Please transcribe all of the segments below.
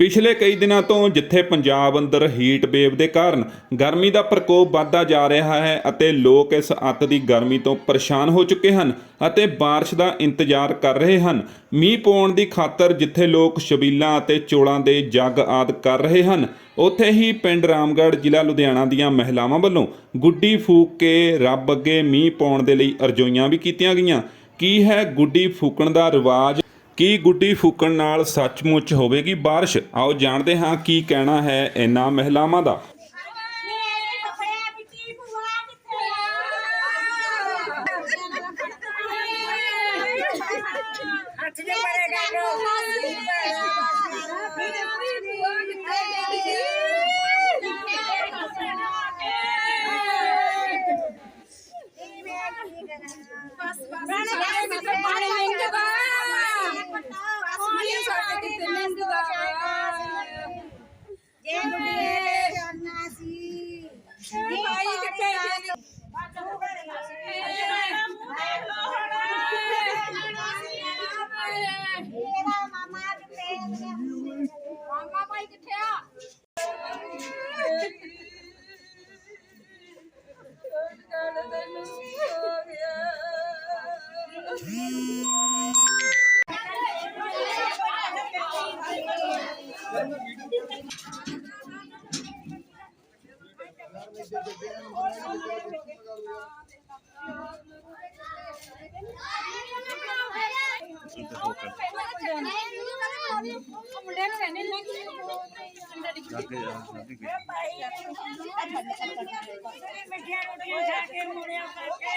ਪਿਛਲੇ ਕਈ ਦਿਨਾਂ ਤੋਂ ਜਿੱਥੇ ਪੰਜਾਬ ਅੰਦਰ ਹੀਟ ਵੇਵ ਦੇ ਕਾਰਨ ਗਰਮੀ ਦਾ ਪ੍ਰਕੋਪ ਵੱਧਦਾ ਜਾ ਰਿਹਾ ਹੈ ਅਤੇ ਲੋਕ ਇਸ ਅੱਤ ਦੀ ਗਰਮੀ ਤੋਂ ਪਰੇਸ਼ਾਨ ਹੋ ਚੁੱਕੇ ਹਨ ਅਤੇ بارش ਦਾ ਇੰਤਜ਼ਾਰ ਕਰ ਰਹੇ ਹਨ ਮੀਂਹ ਪਾਉਣ ਦੀ ਖਾਤਰ ਜਿੱਥੇ ਲੋਕ ਛਬੀਲਾਂ ਅਤੇ ਚੋਲਾਂ ਦੇ ਜੱਗ ਆਦ ਕਰ ਰਹੇ ਹਨ ਉੱਥੇ ਹੀ ਪਿੰਡ ਰਾਮਗੜ੍ਹ ਜ਼ਿਲ੍ਹਾ ਲੁਧਿਆਣਾ ਦੀਆਂ ਮਹਿਲਾਵਾਂ ਵੱਲੋਂ ਗੁੱਡੀ ਫੂਕ ਕੇ ਰੱਬ ਅੱਗੇ ਮੀਂਹ ਪਾਉਣ ਦੇ ਲਈ ਅਰਜ਼ੋਈਆਂ ਵੀ ਕੀਤੀਆਂ ਗਈਆਂ ਕੀ ਹੈ ਗੁੱਡੀ ਫੂਕਣ ਦਾ ਰਿਵਾਜ ਕੀ ਗੁੱਡੀ ਫੂਕਣ ਨਾਲ ਸੱਚਮੁੱਚ ਹੋਵੇਗੀ ਬਾਰਿਸ਼? ਆਓ ਜਾਣਦੇ ਹਾਂ ਕੀ ਕਹਿਣਾ ਹੈ ਇਹਨਾਂ ਮਹਿਲਾਵਾਂ ਦਾ। ਮਿੱਠੀਆਂ ਰੋਟੀਆਂ ਖਾ ਕੇ ਮੁੜਿਆ ਕਰਕੇ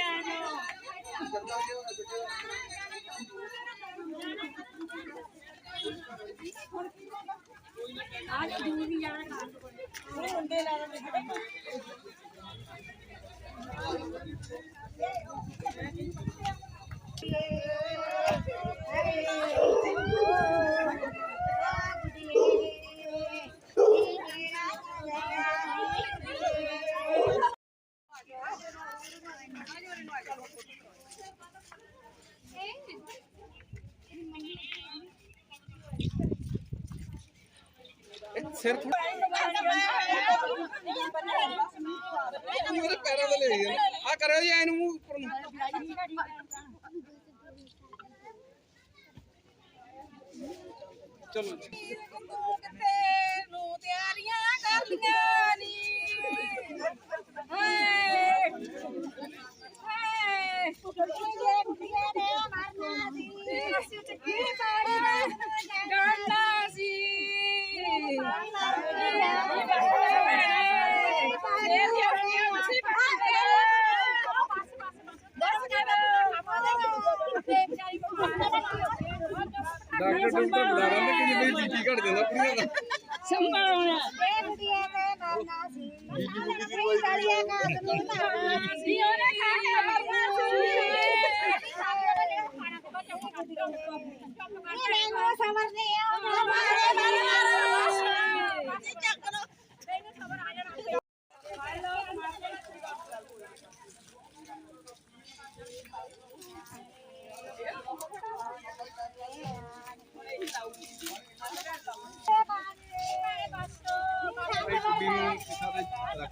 ਆ ਜਾਓ ਅੱਜ ਦੂਰ ਵੀ ਜਾਣਾ ਉਹ ਮੁੰਡੇ ਲਾ ਰਹੇ ਸਿਰ ਮੇਰੇ ਪੈਰਾਂ ਤੇ ਲੈ ਗਿਆ ਆ ਕਰਿਓ ਜੀ ਇਹਨੂੰ ਮੂੰਹ ਉੱਪਰ ਨੂੰ ਚਲੋ। ਨੂੰ ਤਿਆਰੀਆਂ ਕਰ ਲੀਆਂ ਨੀ ਹਾਏ ਹਾਏ ਕੁੜੀਆਂ ਕੁੜੀਆਂ ਨੇ ਮਰਨਾ ਸੀ ਅਸੀਂ ਚੱਕੀ ਪਾੜੇ ਡਰਨਾ ਸੀ ਡਾਕਟਰ ਡਾਕਟਰ ਬੁਲਾ ਰਹੇ ਨੇ ਕਿ ਜਿਵੇਂ ਬੀਪੀ ਘਟ ਜਾਂਦਾ ਕੁੜੀਆਂ ਦਾ। ਸੰਭਾਲਣਾ ਇਹ ਕੁੜੀਆਂ ਨੇ ਮਰਨਾ ਸੀ ਆਪਣੀ ਗਲੀਆਂ ਦਾ ਕਾਨੂੰਨ ਸੀ ਉਹਨੇ ਖਾ ਕੇ ਮਰਨਾ ਸੀ ਇਹ ਨੂੰ ਸਮਝਦੇ ਆ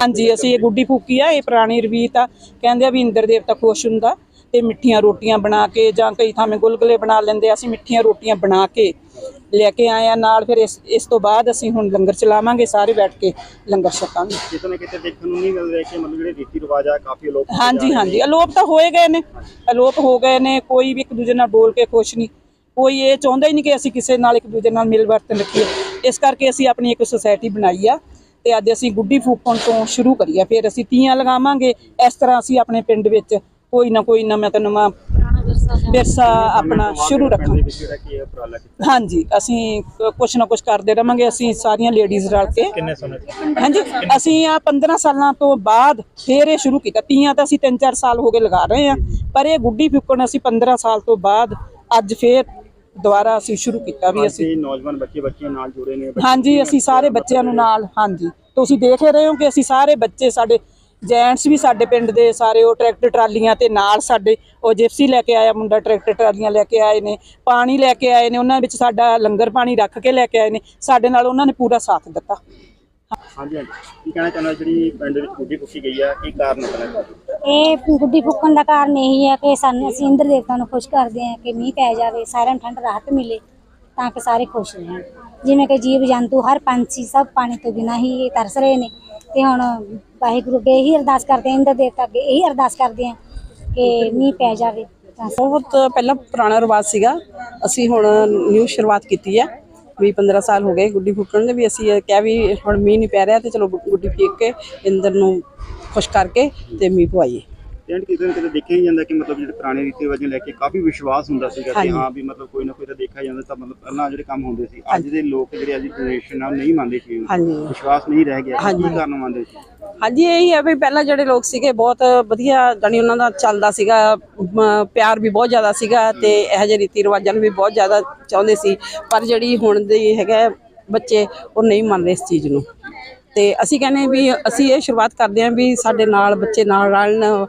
ਹਾਂਜੀ ਅਸੀਂ ਇਹ ਗੁੱਡੀ ਫੂਕੀ ਆ ਇਹ ਪੁਰਾਣੀ ਰਵੀਤ ਆ। ਕਹਿੰਦੇ ਆ ਵੀ ਇੰਦਰ ਦੇਵਤਾ ਖੁਸ਼ ਹੁੰਦਾ ਤੇ ਮਿੱਠੀਆਂ ਰੋਟੀਆਂ ਬਣਾ ਕੇ ਜਾਂ ਕਈ ਥਾਵੇਂ ਗੁਲਗੁਲੇ ਬਣਾ ਲੈਂਦੇ ਆ, ਅਸੀਂ ਮਿੱਠੀਆਂ ਰੋਟੀਆਂ ਬਣਾ ਕੇ ਲੈ ਕੇ ਆਏ ਆ ਨਾਲ ਫਿਰ ਇਸ ਇਸ ਤੋਂ ਬਾਅਦ ਅਸੀਂ ਹੁਣ ਲੰਗਰ ਚਲਾਵਾਂਗੇ ਸਾਰੇ ਬੈਠ ਕੇ ਲੰਗਰ ਛਕਾਂਗੇ। ਕਿਤੇ ਨਾ ਕਿਤੇ ਦੇਖਣ ਨੂੰ ਨਹੀਂ ਮਿਲ ਰਿਹਾ ਕਿ ਮਤਲਬ ਜਿਹੜੇ ਰੀਤੀ ਰਿਵਾਜ ਆ ਕਾਫੀ ਲੋਕ ਹਾਂਜੀ ਹਾਂਜੀ ਅਲੋਪ ਤਾਂ ਹੋਏ ਗਏ ਨੇ ਅਲੋਪ ਹੋ ਗਏ ਨੇ ਕੋਈ ਵੀ ਇੱਕ ਦੂਜੇ ਨਾਲ ਬੋਲ ਕੇ ਖੁਸ਼ ਨਹੀਂ। ਕੋਈ ਇਹ ਚਾਹੁੰਦਾ ਹੀ ਨਹੀਂ ਕਿ ਅਸੀਂ ਕਿਸੇ ਨਾਲ ਇੱਕ ਦੂਜੇ ਨਾਲ ਮਿਲ ਵਰਤਨ ਰੱਖੀਏ। ਇਸ ਕਰਕੇ ਅਸੀਂ ਆਪਣੀ ਇੱਕ ਸੁਸਾਇਟੀ ਬਣਾਈ ਆ ਤੇ ਅੱਜ ਅਸੀਂ ਗੁੱਡੀ ਫੂਕਣ ਤੋਂ ਸ਼ੁਰੂ ਕਰੀਏ ਫਿਰ ਅਸੀਂ ਤੀਆਂ ਲਗਾਵਾਂਗੇ। ਇਸ ਤਰ੍ਹਾਂ ਅਸੀਂ ਆਪਣੇ ਪਿੰਡ ਵਿੱਚ ਕੋਈ ਨਾ ਕੋਈ ਨਵਾਂ ਤੋਂ ਨਵਾਂ ਵਿਰਸਾ ਆਪਣਾ ਸ਼ੁਰੂ ਰੱਖਾਂਗੇ। ਹਾਂਜੀ ਅਸੀਂ ਕੁਛ ਨਾ ਕੁਛ ਕਰਦੇ ਰਵਾਂਗੇ। ਅਸੀਂ ਸਾਰੀਆਂ ਲੇਡੀਜ਼ ਰਲ ਕੇ। ਹਾਂਜੀ ਅਸੀਂ ਆ 15 ਸਾਲਾਂ ਤੋਂ ਬਾਅਦ ਫੇਰ ਇਹ ਸ਼ੁਰੂ ਕੀਤਾ। ਤੀਆਂ ਤਾਂ ਅਸੀਂ 3-4 ਸਾਲ ਹੋ ਗਏ ਲਗਾ ਰਹੇ ਹਾਂ ਪਰ ਇਹ ਗੁੱਡੀ ਫੁੱਕਣ ਅਸੀਂ 15 ਸਾਲ ਤੋਂ ਬਾਅਦ ਅੱਜ ਫੇਰ ਦੁਬਾਰਾ ਅਸੀਂ ਸ਼ੁਰੂ ਕੀਤਾ ਵੀ ਅਸੀਂ। ਨੌਜਵਾਨ ਬੱਚੇ ਬੱਚੀਆਂ ਨਾਲ ਜੁੜੇ ਨੇ ਹਾਂਜੀ ਅਸੀਂ ਸਾਰੇ ਬੱਚਿਆਂ ਨੂੰ ਨਾਲ ਹਾਂਜੀ। ਤੁਸੀਂ ਦੇਖ ਹੀ ਰਹੇ ਹੋ ਕਿ ਅਸੀਂ ਸਾਰੇ ਬੱਚੇ ਸਾਡੇ ਜੈਂਟਸ ਵੀ ਸਾਡੇ ਪਿੰਡ ਦੇ ਸਾਰੇ ਉਹ ਟਰੈਕਟਰ ਟਰਾਲੀਆਂ ਤੇ ਨਾਲ ਸਾਡੇ ਉਹ ਜਿਪਸੀ ਲੈ ਕੇ ਆਇਆ ਮੁੰਡਾ ਟਰੈਕਟਰ ਟਰਾਲੀਆਂ ਲੈ ਕੇ ਆਏ ਨੇ ਪਾਣੀ ਲੈ ਕੇ ਆਏ ਨੇ ਉਹਨਾਂ ਵਿੱਚ ਸਾਡਾ ਲੰਗਰ ਪਾਣੀ ਰੱਖ ਕੇ ਲੈ ਕੇ ਆਏ ਨੇ ਸਾਡੇ ਨਾਲ ਉਹਨਾਂ ਨੇ ਪੂਰਾ ਸਾਥ ਦਿੱਤਾ। ਹਾਂਜੀ ਹਾਂਜੀ। ਕੀ ਕਹਿਣਾ ਚਾਹੁੰਦਾ ਜਿਹੜੀ ਪਿੰਡ ਵਿੱਚ ਗੁੱਡੀ ਫੁੱਕੀ ਗਈ ਆ ਕੀ ਕਾਰਨ ਹੈ ਇਹ ਗੁੱਡੀ ਫੁੱਕਣ ਦਾ ਕਾਰਨ ਇਹੀ ਹੈ ਕਿ ਸਾਨੂੰ ਅਸੀਂ ਇੰਦਰ ਦੇਵਤਾ ਨੂੰ ਖੁਸ਼ ਕਰਦੇ ਹਾਂ ਕਿ ਮੀਂਹ ਪੈ ਜਾਵੇ ਸਾਰਿਆਂ ਨੂੰ ਠੰਡ ਰਾਹਤ ਮਿਲੇ ਤਾਂ ਕਿ ਸਾਰੇ ਖੁਸ਼ ਰਹਿਣ। ਜਿਵੇਂ ਕਿ ਜੀਵ ਜੰਤੂ ਹਰ ਪੰਛੀ ਸਭ ਪਾਣੀ ਤੋਂ ਬਿਨਾਂ ਹੀ ਤਰਸ ਰਹੇ ਨੇ। ਤੇ ਹੁਣ ਵਾਹਿਗੁਰੂ ਅੱਗੇ ਇਹੀ ਅਰਦਾਸ ਕਰਦੇ ਹਾਂ ਇੰਦਰ ਦੇਵਤਾ ਅੱਗੇ ਇਹੀ ਅਰਦਾਸ ਕਰਦੇ ਹਾਂ ਕਿ ਮੀਂਹ ਪੈ ਜਾਵੇ ਤਾਂ ਬਹੁਤ ਪਹਿਲਾਂ ਪੁਰਾਣਾ ਰਿਵਾਜ ਸੀਗਾ। ਅਸੀਂ ਹੁਣ ਨਿਊ ਸ਼ੁਰੂਆਤ ਕੀਤੀ ਹੈ। ਵੀ 15 ਸਾਲ ਹੋ ਗਏ ਗੁੱਡੀ ਫੂਕਣ ਦੇ ਵੀ ਅਸੀਂ ਇਹ ਕਿਹਾ ਵੀ ਹੁਣ ਮੀਂਹ ਨਹੀਂ ਪੈ ਰਿਹਾ ਤੇ ਚਲੋ ਗੁ- ਗੁੱਡੀ ਫੇਕ ਕੇ ਇੰਦਰ ਨੂੰ ਖੁਸ਼ ਕਰਕੇ ਤੇ ਮੀਂਹ ਪਵਾਈਏ। ਪਿੰਡ ਕਿਤੇ ਨਾ ਕਿਤੇ ਦੇਖਿਆ ਹੀ ਜਾਂਦਾ ਕਿ ਮਤਲਬ ਜਿਹੜੇ ਪੁਰਾਣੇ ਰੀਤੀ ਰਿਵਾਜਾਂ ਲੈ ਕੇ ਕਾਫੀ ਵਿਸ਼ਵਾਸ ਹੁੰਦਾ ਸੀਗਾ ਕਿ। ਹਾਂ ਵੀ ਮਤਲਬ ਕੋਈ ਨਾ ਕੋਈ ਤਾਂ ਦੇਖਿਆ ਜਾਂਦਾ ਤਾਂ ਮਤਲਬ ਪਹਿਲਾਂ ਜਿਹੜੇ ਕੰਮ ਹੁੰਦੇ ਸੀ ਅੱਜ ਦੇ ਲੋਕ ਜਿਹੜੇ ਅੱਜ ਜਨਰੇਸ਼ਨ ਨਾਲ ਨਹੀਂ ਮੰਨਦੇ ਸੀ ਵਿਸ਼ਵਾਸ ਨਹੀਂ ਰਹਿ ਗਿਆ। ਕੀ ਕਾਰਨ ਮੰਨਦੇ ਸੀ? ਹਾਂਜੀ ਇਹੀ ਹੈ ਵੀ ਪਹਿਲਾਂ ਜਿਹੜੇ ਲੋਕ ਸੀਗੇ ਬਹੁਤ ਵਧੀਆ ਜਾਣੀ ਉਹਨਾਂ ਦਾ ਚੱਲਦਾ ਸੀਗਾ ਪਿਆਰ ਵੀ ਬਹੁਤ ਜ਼ਿਆਦਾ ਸੀਗਾ ਤੇ ਇਹੋ ਜਿਹੇ ਰੀਤੀ ਰਿਵਾਜਾਂ ਨੂੰ ਵੀ ਬਹੁਤ ਜ਼ਿਆਦਾ ਚਾਹੁੰਦੇ ਸੀ ਪਰ ਜਿਹੜੀ ਹੁਣ ਦੀ ਹੈਗਾ ਬੱਚੇ ਉਹ ਨਹੀਂ ਮੰਨ ਰਹੇ ਇਸ ਚੀਜ਼ ਨੂੰ। ਤੇ ਅਸੀਂ ਕਹਿੰਦੇ ਵੀ ਅਸੀਂ ਇਹ ਸ਼ੁਰੂਆਤ ਕਰਦੇ ਹਾਂ ਵੀ ਸਾਡੇ ਨਾਲ ਬੱਚੇ ਨਾਲ ਰਲਣ